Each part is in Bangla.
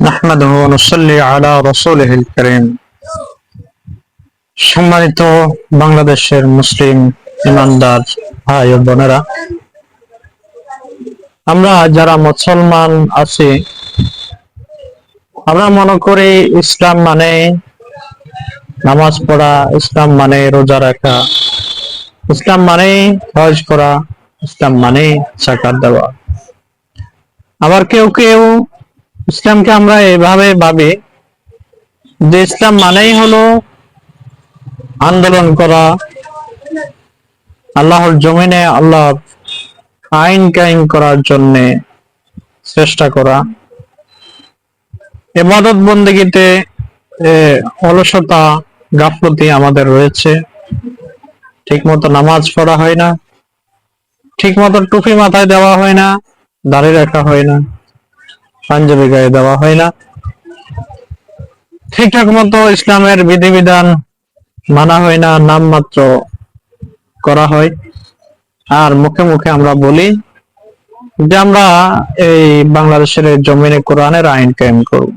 نحمده ونصلي على رسوله الكريم সম্মানিত বাংলাদেশের মুসলিম ইমানদার ভাই ও বোনেরা আমরা যারা মুসলমান আছি আমরা মনে করি ইসলাম মানে নামাজ পড়া ইসলাম মানে রোজা রাখা ইসলাম মানে হজ করা ইসলাম মানে জাকাত দেওয়া আবার কেউ কেউ ইসলামকে আমরা এভাবে ভাবি যে ইসলাম মানেই হলো আন্দোলন করা, আল্লাহর জমিনে আল্লাহ আইন কায়েম করার জন্য চেষ্টা করা। এবাদত বন্দীগীতে অলসতা, গাফলতি আমাদের রয়েছে। ঠিক মতো নামাজ পড়া হয় না ঠিক মতো টুপি মাথায় দেওয়া হয় না দাঁড়িয়ে রাখা হয় না। পাঞ্জাবি গায়ে দেওয়া হয় না। ঠিকঠাক মতো ইসলামের বিধিবিধান মানা হয় না নাম মাত্র করা হয়। আর মুখে মুখে আমরা বলি যে আমরা এই বাংলাদেশের জমিনে কোরআনের আইন কায়েম করব।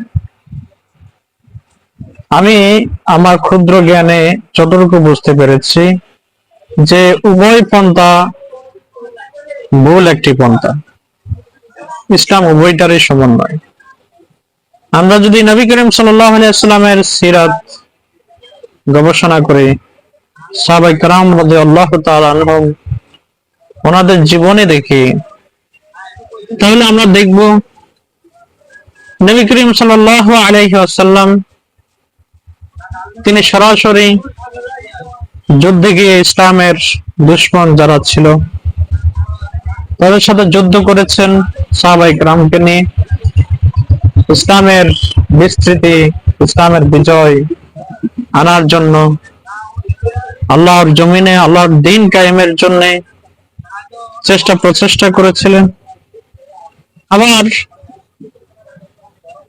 আমি আমার ক্ষুদ্র জ্ঞানে যতটুকু বুঝতে পেরেছি যে উভয় পন্থা ভুল একটি পন্থা। ইসলাম উভয়টারই সমন্বয়। আমরা যদি নবী করিম সাল্লামের সিরাত গবেষণা করি সাহাবাই কারাম মধ্যে আল্লাহ ওনাদের জীবনে দেখি, তাহলে আমরা দেখব নবী করিম সাল্লাহ আলাইহি আসাল্লাম তিনি সরাসরি যুদ্ধে গিয়ে ইসলামের দুশ্মন যারা ছিল তাদের সাথে যুদ্ধ করেছেন সাহাবাই রামকে নিয়ে ইসলামের বিস্তৃতি, ইসলামের বিজয় আনার জন্য, আল্লাহর জমিনে, আল্লাহর দিন কায়েমের জন্য চেষ্টা প্রচেষ্টা করেছিলেন। আবার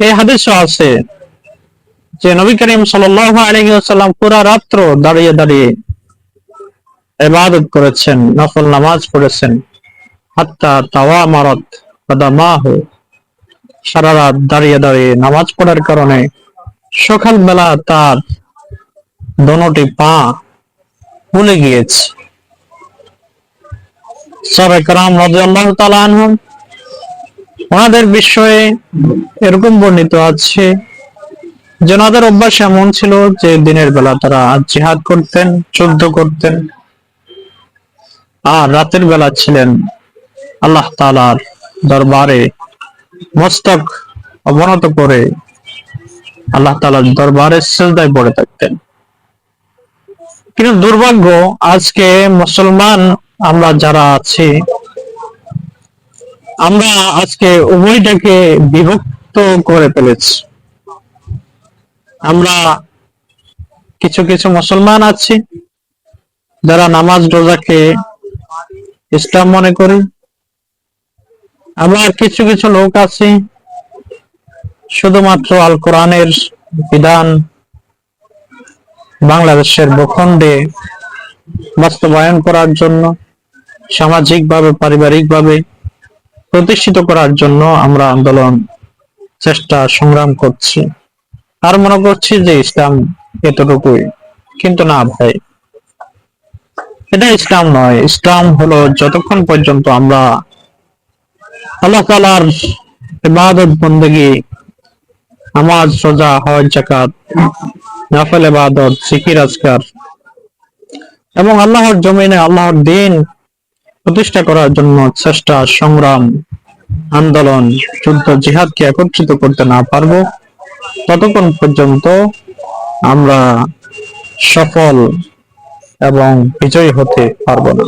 এই হাদিসও আছে যে নবী করিম সাল্লাম পুরা রাত্র দাঁড়িয়ে দাঁড়িয়ে এবাদত করেছেন, নফল নামাজ পড়েছেন। হাত্তা তাওয়া মারত মাহ সারা রাত দাঁড়িয়ে দাঁড়িয়ে নামাজ পড়ার কারণে সকাল বেলা তার দোনোটি পা ভুলে গিয়েছে। সাবেকরাম রাদিয়াল্লাহু তাআলা আনহুম, ওনাদের বিষয়ে এরকম বর্ণিত আছে যে ওনাদের অভ্যাস এমন ছিল যে দিনের বেলা তারা জিহাদ করতেন, যুদ্ধ করতেন, আর রাতের বেলা ছিলেন আল্লাহ তালার দরবারে মস্তক অবনত করে আল্লাহ তালার দরবারে সেজদায় পড়ে থাকতেন। কিন্তু দুর্ভাগ্য, আজকে মুসলমান আমরা যারা আছি, আমরা আজকে উভয়টাকে বিভক্ত করে ফেলেছি। আমরা কিছু কিছু মুসলমান আছি, যারা নামাজ রোজাকে ইসলাম মনে করি আবার কিছু কিছু লোক আছে, শুধুমাত্র আল কোরআনের বিধান বাংলাদেশের ভূখণ্ডে বাস্তবায়ন করার জন্য, সামাজিকভাবে, পারিবারিকভাবে প্রতিষ্ঠিত করার জন্য আমরা আন্দোলন চেষ্টা সংগ্রাম করছি। আর মনে করছি যে ইসলাম এতটুকুই। কিন্তু না ভাই, এটা ইসলাম নয়। ইসলাম হলো যতক্ষণ পর্যন্ত আমরা আল্লাহ তালার ইবাদত বন্দগি, নামাজ রোজা হজ জাকাত নাফল ইবাদত, জিকির, আজকার এবং আল্লাহর জমিনে আল্লাহর দিন প্রতিষ্ঠা করার জন্য চেষ্টা, সংগ্রাম, আন্দোলন, যুদ্ধ, জিহাদকে একত্রিত করতে না পারব, ততক্ষণ পর্যন্ত আমরা সফল এবং বিজয়ী হতে পারব না।